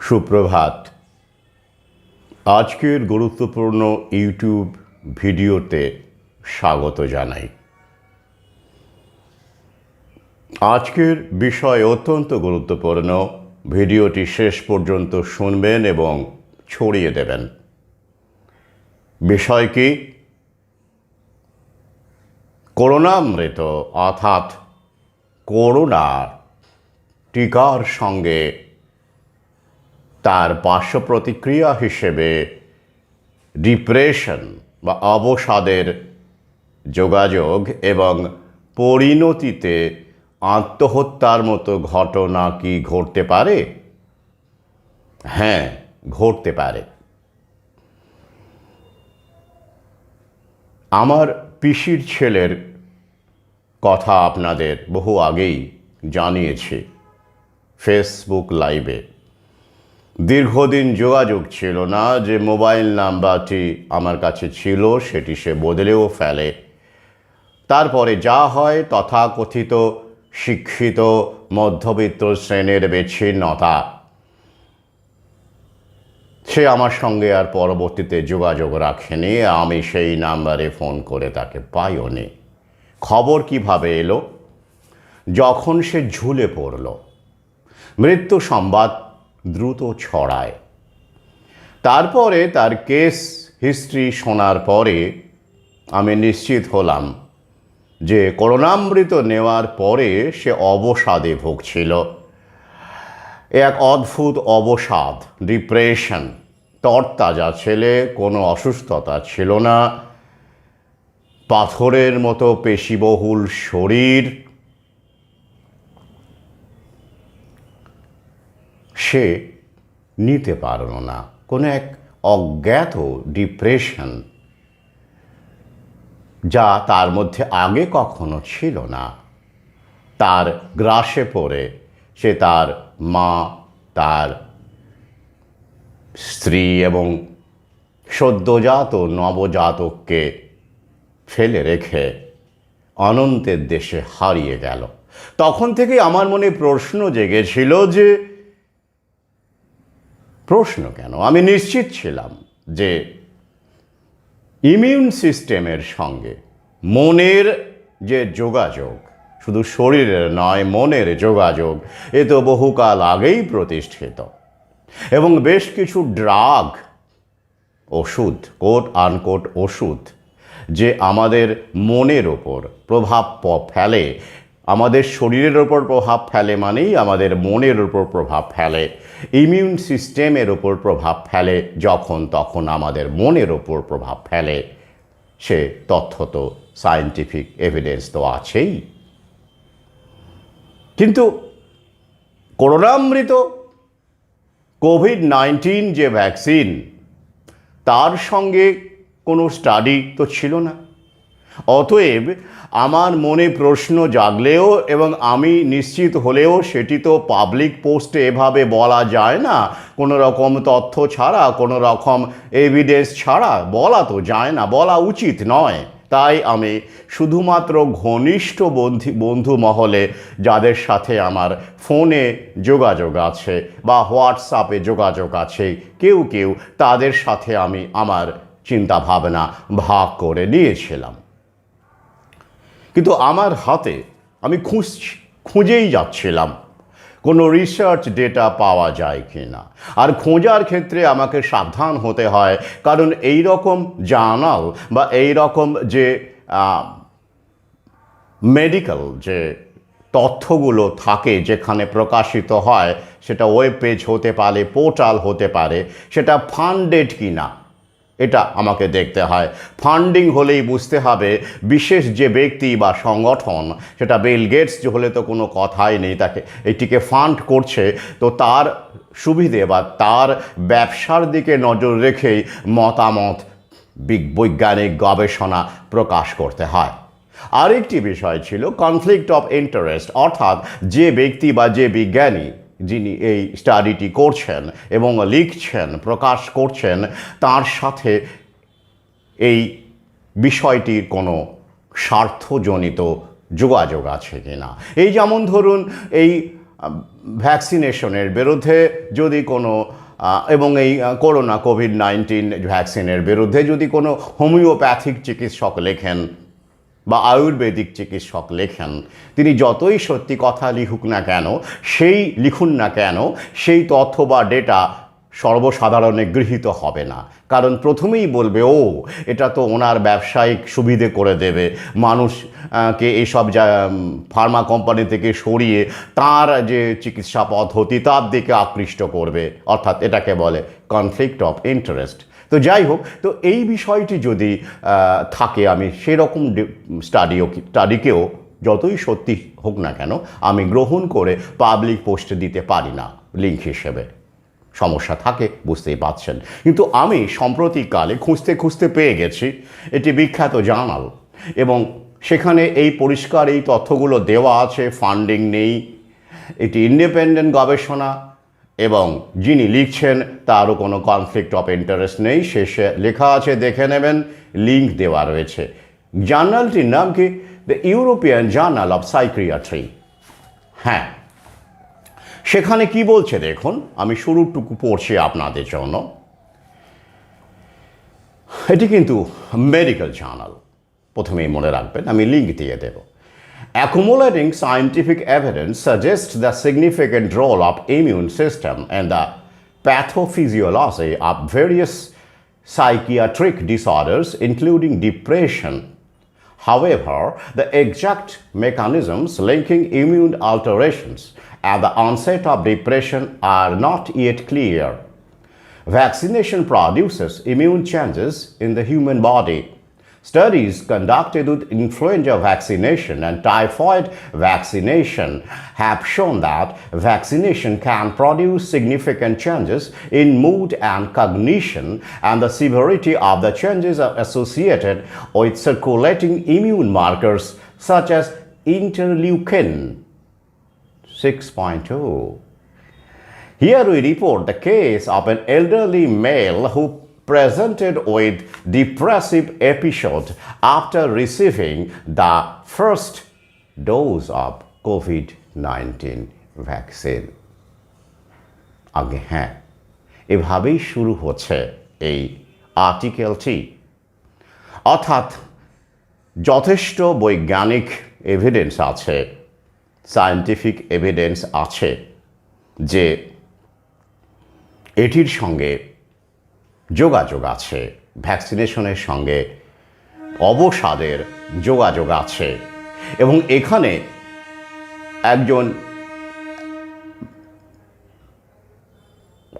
সুপ্রভাত। আজকের গুরুত্বপূর্ণ ইউটিউব ভিডিওতে স্বাগত জানাই। আজকের বিষয় অত্যন্ত গুরুত্বপূর্ণ। ভিডিওটি শেষ পর্যন্ত শুনবেন এবং ছড়িয়ে দেবেন। বিষয় কি? করোনামৃত অর্থাৎ করোনা টিকার সঙ্গে তার পার্শ্ব প্রতিক্রিয়া হিসেবে ডিপ্রেশন বা অবসাদের যোগাযোগ এবং পরিণতিতে আত্মহত্যার মতো ঘটনা কি ঘটতে পারে? হ্যাঁ ঘটতে পারে। আমার পিসির ছেলের কথা আপনাদের বহু আগেই জানিয়েছি। ফেসবুক লাইভে দীর্ঘদিন যোগাযোগ ছিল না, যে মোবাইল নাম্বারটি আমার কাছে ছিল সেটি সে বদলেও ফেলে। তারপরে যা হয়, তথাকথিত, শিক্ষিত, মধ্যবিত্ত শ্রেণির বিচ্ছিন্নতা। সে আমার সঙ্গে আর পরবর্তীতে যোগাযোগ রাখেনি, আমি সেই নাম্বারে ফোন করে তাকে পাইও নি খবর কীভাবে এলো? যখন সে ঝুলে পড়ল। মৃত্যু সংবাদ দ্রুত ছড়ায়। তারপরে তার কেস হিস্ট্রি শোনার পরে আমি নিশ্চিত হলাম যে করোনামৃত নেওয়ার পরে সে অবসাদে ভুগছিল। এক অদ্ভুত অবসাদ ডিপ্রেশন তরতাজা ছেলে, কোনো অসুস্থতা ছিল না। পাথরের মতো পেশিবহুল শরীর সে নিতে পারল না। কোনো এক অজ্ঞাত ডিপ্রেশন যা তার মধ্যে আগে কখনো ছিল না। তার গ্রাসে পড়ে সে তার মা, তার স্ত্রী এবং সদ্যজাত নবজাতককে ফেলে রেখে অনন্তের দেশে হারিয়ে গেল। তখন থেকে আমার মনে প্রশ্ন জেগেছিল যে প্রশ্ন কেন? আমি নিশ্চিত ছিলাম যে ইমিউন সিস্টেমের সঙ্গে মনের যে যোগাযোগ, শুধু শরীরের নয়, মনের যোগাযোগ, এ তো বহুকাল আগেই প্রতিষ্ঠিত। এবং বেশ কিছু ড্রাগ ওষুধ কোট আনকোট ওষুধ, যে আমাদের মনের ওপর প্রভাব ফেলে আমাদের শরীরের ওপর প্রভাব ফেলে মানেই আমাদের মনের ওপর প্রভাব ফেলে। ইমিউন সিস্টেমের ওপর প্রভাব ফেলে যখন তখন আমাদের মনের ওপর প্রভাব ফেলে। সে তথ্য তো সায়েন্টিফিক এভিডেন্স তো আছেই। কিন্তু করোনামৃত কোভিড নাইন্টিন যে ভ্যাকসিন তার সঙ্গে কোনো স্টাডি তো ছিল না। অতএব আমার মনে প্রশ্ন জাগলেও এবং আমি নিশ্চিত হলেও সেটি তো পাবলিক পোস্টে এভাবে বলা যায় না। কোনো রকম তথ্য ছাড়া, কোনো রকম এভিডেন্স ছাড়া বলা তো যায় না, বলা উচিত নয়। তাই আমি শুধুমাত্র ঘনিষ্ঠ বন্ধু বন্ধু মহলে যাদের সাথে আমার ফোনে যোগাযোগ আছে বা হোয়াটসঅ্যাপে যোগাযোগ আছে, কেউ কেউ তাদের সাথে আমি আমার চিন্তা ভাবনা ভাগ করে নিয়েছিলাম। কিন্তু আমার হাতে আমি খুঁজছি, খুঁজেই যাচ্ছিলাম। কোনো রিসার্চ ডেটা পাওয়া যায় কি না আর খোঁজার ক্ষেত্রে আমাকে সাবধান হতে হয়, কারণ এই রকম জার্নাল বা এই রকম যে মেডিকেল যে তথ্যগুলো থাকে যেখানে প্রকাশিত হয়, সেটা ওয়েব পেজ হতে পারে পোর্টাল হতে পারে, সেটা ফান্ডেড কি না এটা আমাকে দেখতে হয়। ফান্ডিং হলেই বুঝতে হবে বিশেষ যে ব্যক্তি বা সংগঠন, সেটা বিল গেটস হলে তো কোনো কথাই নেই তাকে। এটিকে ফান্ড করছে, তো তার সুবিধে বা তার ব্যবসার দিকে নজর রেখেই মতামত বৈজ্ঞানিক গবেষণা প্রকাশ করতে হয়। আরেকটি বিষয় ছিল কনফ্লিক্ট অফ ইন্টারেস্ট অর্থাৎ যে ব্যক্তি বা যে বিজ্ঞানী যিনি এই স্টাডিটি করছেন এবং লিখছেন, প্রকাশ করছেন, তার সাথে এই বিষয়টির কোনো স্বার্থজনিত যোগাযোগ আছে কি না এই যেমন ধরুন, এই ভ্যাকসিনেশনের বিরুদ্ধে যদি কোনো এবং এই করোনা কোভিড নাইন্টিন ভ্যাকসিনের বিরুদ্ধে যদি কোনো হোমিওপ্যাথিক চিকিৎসক লেখেন বা আয়ুর্বেদিক চিকিৎসক লেখেন তিনি যতই সত্যি কথা লিখুক না কেন সেই লিখুন না কেন সেই তথ্য বা ডেটা সর্বসাধারণে গৃহীত হবে না। কারণ প্রথমেই বলবে ও এটা তো ওনার ব্যবসায়িক সুবিধে করে দেবে। মানুষ আহ, কে এইসব যা ফার্মা কোম্পানি থেকে সরিয়ে তার যে চিকিৎসা পদ্ধতি তার দিকে আকৃষ্ট করবে। অর্থাৎ এটাকে বলে কনফ্লিক্ট অফ ইন্টারেস্ট তো যাই হোক, তো এই বিষয়টি যদি থাকে, আমি সেরকম স্টাডিও স্টাডিকেও যতই সত্যি হোক না কেন, আমি গ্রহণ করে পাবলিক পোস্টে দিতে পারি না লিঙ্ক হিসেবে। সমস্যা থাকে, বুঝতেই পারছেন। কিন্তু আমি সম্প্রতিকালে খুঁজতে খুঁজতে পেয়ে গেছি, এটি বিখ্যাত জার্নাল। এবং সেখানে এই পরিষ্কার এই তথ্যগুলো দেওয়া আছে ফান্ডিং নেই, এটি ইন্ডিপেন্ডেন্ট গবেষণা এবং যিনি লিখছেন, তারও কোনো কনফ্লিক্ট অফ ইন্টারেস্ট নেই। শেষে লেখা আছে, দেখে নেবেন লিঙ্ক দেওয়া রয়েছে। জার্নালটির নাম কি? The European journal of psychiatry হ্যাঁ। সেখানে কি বলছে দেখুন, আমি শুরুটুকু পড়ছি আপনাদের জন্য। এটি কিন্তু মেডিকেল জার্নাল প্রথমেই মনে রাখবেন, আমি লিঙ্ক দিয়ে দেব। Accumulating scientific evidence suggests the significant role of immune system and the pathophysiology of various psychiatric disorders, including depression. However, the exact mechanisms linking immune alterations at the onset of depression are not yet clear. Vaccination produces immune changes in the human body. Studies conducted with influenza vaccination and typhoid vaccination have shown that vaccination can produce significant changes in mood and cognition, and the severity of the changes are associated with circulating immune markers such as interleukin 6.2. Here we report the case of an elderly male who presented with depressive episode after receiving the first dose of COVID-19 vaccine. আগে হ্যাঁ এভাবেই শুরু হচ্ছে এই আর্টিকেলটি অর্থাৎ যথেষ্ট বৈজ্ঞানিক evidence আছে সায়েন্টিফিক এভিডেন্স আছে যে এটির সঙ্গে যোগাযোগ আছে। ভ্যাকসিনেশনের সঙ্গে অবসাদের যোগাযোগ আছে। এবং এখানে একজন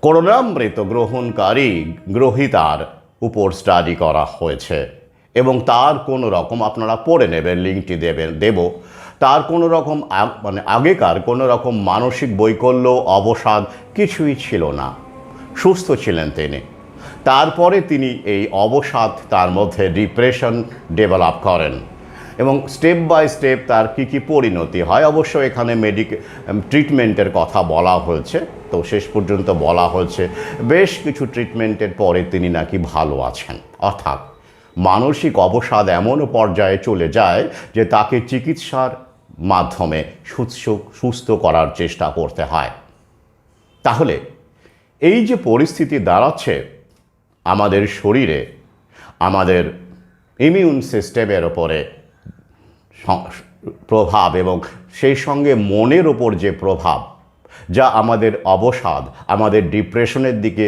করোনামৃত গ্রহণকারী গ্রহিতার উপর স্টাডি করা হয়েছে। এবং তার কোনো রকম আপনারা পড়ে নেবেন লিঙ্কটি দেবেন, দেব। তার কোনো রকম মানে আগেকার কোনো রকম মানসিক বৈকল্য, অবসাদ কিছুই ছিল না। সুস্থ ছিলেন তিনি। তারপরে তিনি এই অবসাদ তার মধ্যে ডিপ্রেশন ডেভেলপ করেন। এবং স্টেপ বাই স্টেপ তার কী কী পরিণতি হয়, অবশ্য এখানে মেডিক ট্রিটমেন্টের কথা বলা হয়েছে। তো শেষ পর্যন্ত বলা হয়েছে, বেশ কিছু ট্রিটমেন্টের পরে তিনি নাকি ভালো আছেন। অর্থাৎ মানসিক অবসাদ এমন পর্যায়ে চলে যায় যে তাকে চিকিৎসার মাধ্যমে সুস্থ সুস্থ করার চেষ্টা করতে হয়। তাহলে এই যে পরিস্থিতি দাঁড়াচ্ছে আমাদের শরীরে, আমাদের ইমিউন সিস্টেমের ওপরে প্রভাব এবং সেই সঙ্গে মনের ওপর যে প্রভাব, যা আমাদের অবসাদ, আমাদের ডিপ্রেশনের দিকে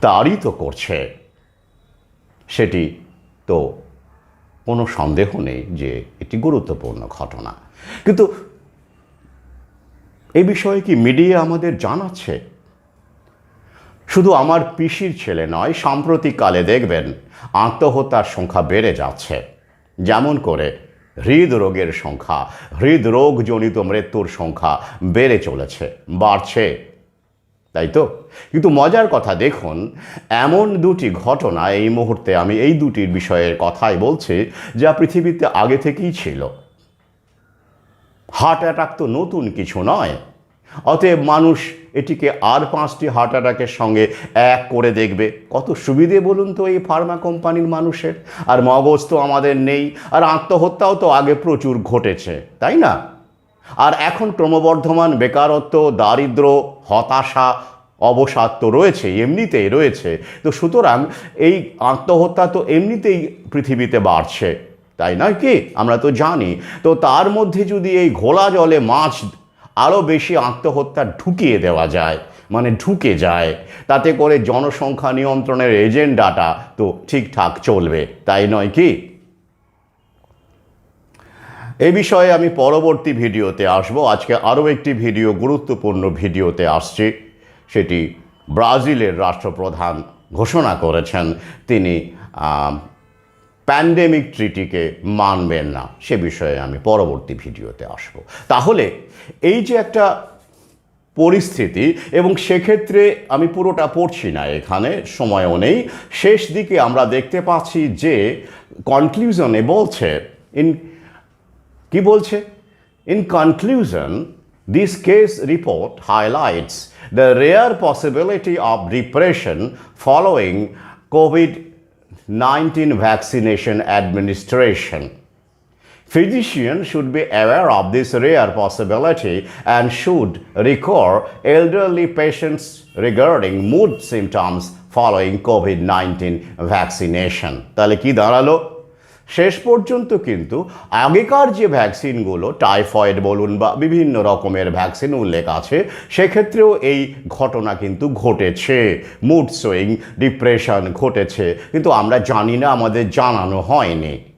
তাড়িত করছে, সেটি তো কোনো সন্দেহ নেই যে এটি গুরুত্বপূর্ণ ঘটনা। কিন্তু এ বিষয়ে কি মিডিয়া আমাদের জানাচ্ছে? শুধু আমার পিসির ছেলে নয়, সাম্প্রতিককালে দেখবেন আত্মহত্যার সংখ্যা বেড়ে যাচ্ছে। যেমন করে হৃদরোগের সংখ্যা, হৃদরোগজনিত মৃত্যুর সংখ্যা বেড়ে চলেছে, বাড়ছে। তাই তো? কিন্তু মজার কথা, দেখুন, এমন দুটি ঘটনা এই মুহূর্তে আমি এই দুটির বিষয়ের কথাই বলছি যা পৃথিবীতে আগে থেকেই ছিল। হার্ট অ্যাটাক তো নতুন কিছু নয় অতএব মানুষ এটিকে আর পাঁচটি হার্ট অ্যাটাকের সঙ্গে এক করে দেখবে। কত সুবিধে বলুন তো এই ফার্মা কোম্পানির মানুষের? আর মগজ তো আমাদের নেই, আর আত্মহত্যাও তো আগে প্রচুর ঘটেছে, তাই না? আর এখন ক্রমবর্ধমান বেকারত্ব, দারিদ্র, হতাশা, অবসাদ তো রয়েছে, এমনিতেই রয়েছে। তো সুতরাং এই আত্মহত্যা তো এমনিতেই পৃথিবীতে বাড়ছে, তাই নয় কি? আমরা তো জানি। তো তার মধ্যে যদি এই ঘোলা জলে মাছ আরও বেশি আত্মহত্যা ঢুকিয়ে দেওয়া যায় মানে ঢুকে যায়। তাতে করে জনসংখ্যা নিয়ন্ত্রণের এজেন্ডাটা তো ঠিকঠাক চলবে, তাই নয় কি? এ বিষয়ে আমি পরবর্তী ভিডিওতে আসব। আজকে আরও একটি ভিডিও, গুরুত্বপূর্ণ ভিডিওতে আসছে। সেটি ব্রাজিলের রাষ্ট্রপ্রধান ঘোষণা করেছেন। তিনি প্যান্ডেমিক ট্রিটিকে মানবেন না, সে বিষয়ে আমি পরবর্তী ভিডিওতে আসব। তাহলে এই যে একটা পরিস্থিতি, এবং সেক্ষেত্রে আমি পুরোটা পড়ছি না এখানে, সময়ও নেই। শেষ দিকে আমরা দেখতে পাচ্ছি যে কনক্লুশনে বলছে ইন কি বলছে? In conclusion this case report highlights the rare possibility of depression following COVID Nineteen vaccination administration Physicians should be aware of this rare possibility and should recur elderly patients regarding mood symptoms following COVID-19 vaccination. তাহলে কি দাঁড়ালো শেষ পর্যন্ত কিন্তু আগেকার যে ভ্যাকসিনগুলো, typhoid বলুন বা বিভিন্ন রকমের ভ্যাকসিন উল্লেখ আছে, সেক্ষেত্রেও এই ঘটনা কিন্তু ঘটেছে। মুড সুইং ডিপ্রেশন ঘটেছে। কিন্তু আমরা জানি না, আমাদের জানানো হয়নি।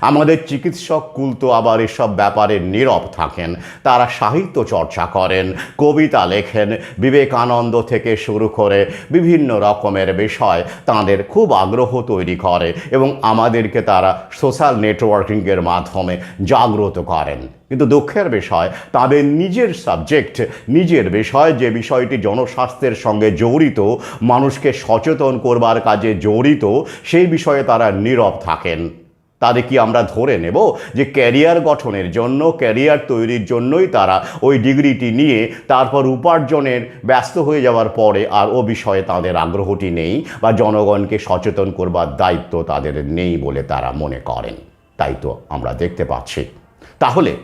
আমাদের চিকিৎসক কুল তো আবার এসব ব্যাপারে নীরব থাকেন। তারা সাহিত্য চর্চা করেন, কবিতা লেখেন, বিবেকানন্দ থেকে শুরু করে বিভিন্ন রকমের বিষয় তাদের খুব আগ্রহ তৈরি করে এবং আমাদেরকে তারা সোশ্যাল নেটওয়ার্কিংয়ের মাধ্যমে জাগ্রত করেন। কিন্তু দুঃখের বিষয়, তাদের নিজের সাবজেক্ট, নিজের বিষয় যে বিষয়টি জনস্বাস্থ্যের সঙ্গে জড়িত, মানুষকে সচেতন করবার কাজে জড়িত, সেই বিষয়ে তারা নীরব থাকেন। তাদের কি আমরা ধরে নেব যে ক্যারিয়ার গঠনের জন্য, ক্যারিয়ার তৈরির জন্যই তারা ওই ডিগ্রিটি নিয়ে তারপর উপার্জনের ব্যস্ত হয়ে যাওয়ার পরে আর ও বিষয়ে তাদের আগ্রহটি নেই বা জনগণকে সচেতন করবার দায়িত্ব তাদের নেই বলে তারা মনে করেন। তাই তো আমরা দেখতে পাচ্ছি। তাহলে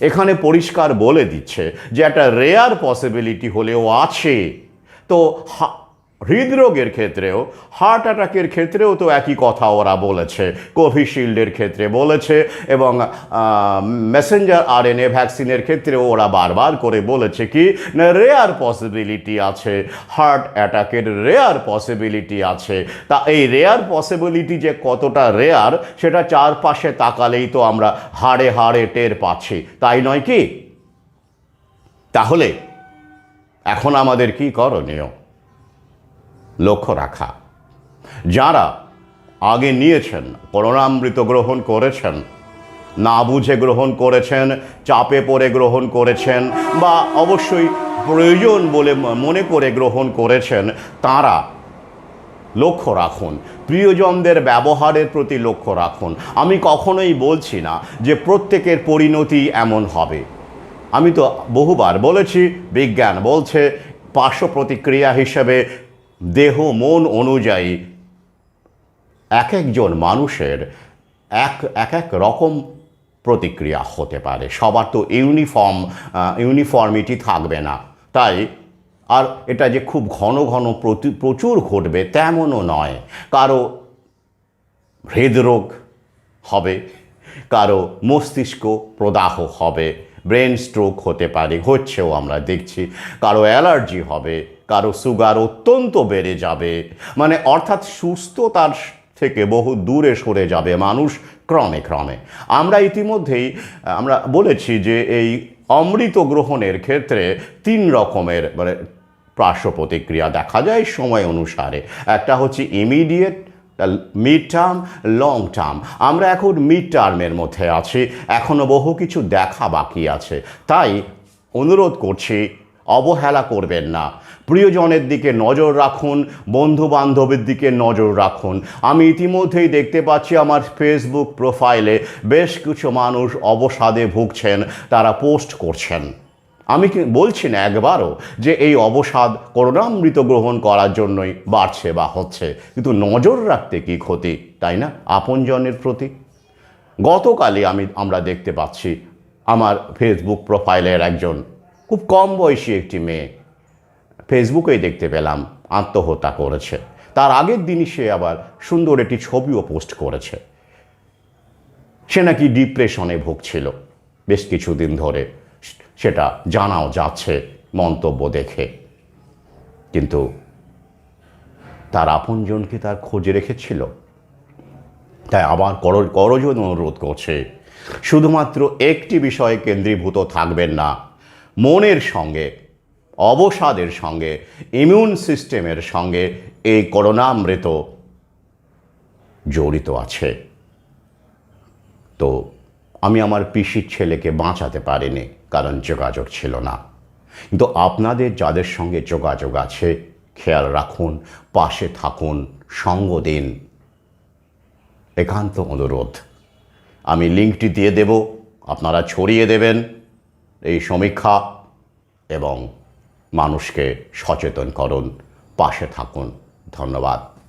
এখানে পরিষ্কার বলে দিচ্ছে যে একটা রেয়ার পসিবিলিটি হলেও আছে। তো হৃদরোগের ক্ষেত্রেও হার্ট অ্যাটাকের ক্ষেত্রেও তো একই কথা ওরা বলেছে। কোভিশিল্ডের ক্ষেত্রে বলেছে এবং মেসেঞ্জার আরএনএ ভ্যাকসিনের ক্ষেত্রেও ওরা বারবার করে বলেছে কি না রেয়ার পসিবিলিটি আছে হার্ট অ্যাটাকের রেয়ার পসিবিলিটি আছে। তা এই রেয়ার পসিবিলিটি যে কতটা রেয়ার সেটা চারপাশে তাকালেই তো আমরা হাড়ে হাড়ে টের পাচ্ছি। তাই নয় কি? তাহলে এখন আমাদের কি করণীয়? লক্ষ্য রাখা। যারা আগে নিয়েছেন করোনামৃত গ্রহণ করেছেন, না বুঝে গ্রহণ করেছেন, চাপে পড়ে গ্রহণ করেছেন বা অবশ্যই প্রয়োজন বলে মনে করে গ্রহণ করেছেন, তারা লক্ষ্য রাখুন। প্রিয়জনদের ব্যবহারের প্রতি লক্ষ্য রাখুন। আমি কখনোই বলছি না যে প্রত্যেকের পরিণতি এমন হবে। আমি তো বহুবার বলেছি, বিজ্ঞান বলছে, পার্শ্ব প্রতিক্রিয়া হিসেবে দেহ মন অনুযায়ী এক একজন মানুষের এক এক এক রকম প্রতিক্রিয়া হতে পারে। সবার তো ইউনিফর্ম ইউনিফর্মিটি থাকবে না। তাই আর এটা যে খুব ঘন ঘন প্রচুর ঘটবে তেমনও নয়। কারও হৃদরোগ হবে, কারও মস্তিষ্ক প্রদাহ হবে, ব্রেন স্ট্রোক হতে পারে, হচ্ছেও আমরা দেখছি। কারও অ্যালার্জি হবে কারও সুগার অত্যন্ত বেড়ে যাবে। মানে অর্থাৎ সুস্থতার থেকে বহু দূরে সরে যাবে মানুষ ক্রমে ক্রমে। আমরা ইতিমধ্যেই, আমরা বলেছি যে এই অমৃত গ্রহণের ক্ষেত্রে তিন রকমের মানে পার্শ্ব প্রতিক্রিয়া দেখা যায় সময় অনুসারে। একটা হচ্ছে immediate mid term long term আমরা এখন মিড টার্মের মধ্যে আছি এখনও বহু কিছু দেখা বাকি আছে। তাই অনুরোধ করছি, অবহেলা করবেন না। প্রিয়জনের দিকে নজর রাখুন বন্ধু বান্ধবের দিকে নজর রাখুন। আমি ইতিমধ্যেই দেখতে পাচ্ছি আমার ফেসবুক প্রোফাইলে বেশ কিছু মানুষ অবসাদে ভুগছেন, তারা পোস্ট করছেন। আমি বলছি না একবারও যে এই অবসাদ করোনামৃত গ্রহণ করার জন্যই বাড়ছে বা হচ্ছে? কিন্তু নজর রাখতে কি ক্ষতি, তাই না? আপনজনের প্রতি। গতকালই আমি, আমরা দেখতে পাচ্ছি আমার ফেসবুক প্রোফাইলের একজন খুব কম বয়সী একটি মেয়ে ফেসবুকেই দেখতে পেলাম, আত্মহত্যা করেছে। তার আগের দিনই সে আবার সুন্দর একটি ছবিও পোস্ট করেছে। সে নাকি ডিপ্রেশনে ভুগছিল। বেশ কিছুদিন ধরে সেটা জানাও যাচ্ছে, মন্তব্য দেখে। কিন্তু তার আপনজনকে তার খোঁজ রেখেছিল। তাই আবার কর করজন অনুরোধ করছে। শুধুমাত্র একটি বিষয়ে কেন্দ্রীভূত থাকবেন না, মনের সঙ্গে অবসাদের সঙ্গে ইমিউন সিস্টেমের সঙ্গে এই করোনামৃত জড়িত আছে। তো আমি আমার পিসির ছেলেকে বাঁচাতে পারিনি, কারণ যোগাযোগ ছিল না। কিন্তু আপনাদের যাদের সঙ্গে যোগাযোগ আছে, খেয়াল রাখুন, পাশে থাকুন, সঙ্গ দিন। একান্ত অনুরোধ। আমি লিঙ্কটি দিয়ে দেব, আপনারা ছড়িয়ে দেবেন এই সমীক্ষা এবং মানুষকে সচেতন করুন পাশে থাকুন। ধন্যবাদ।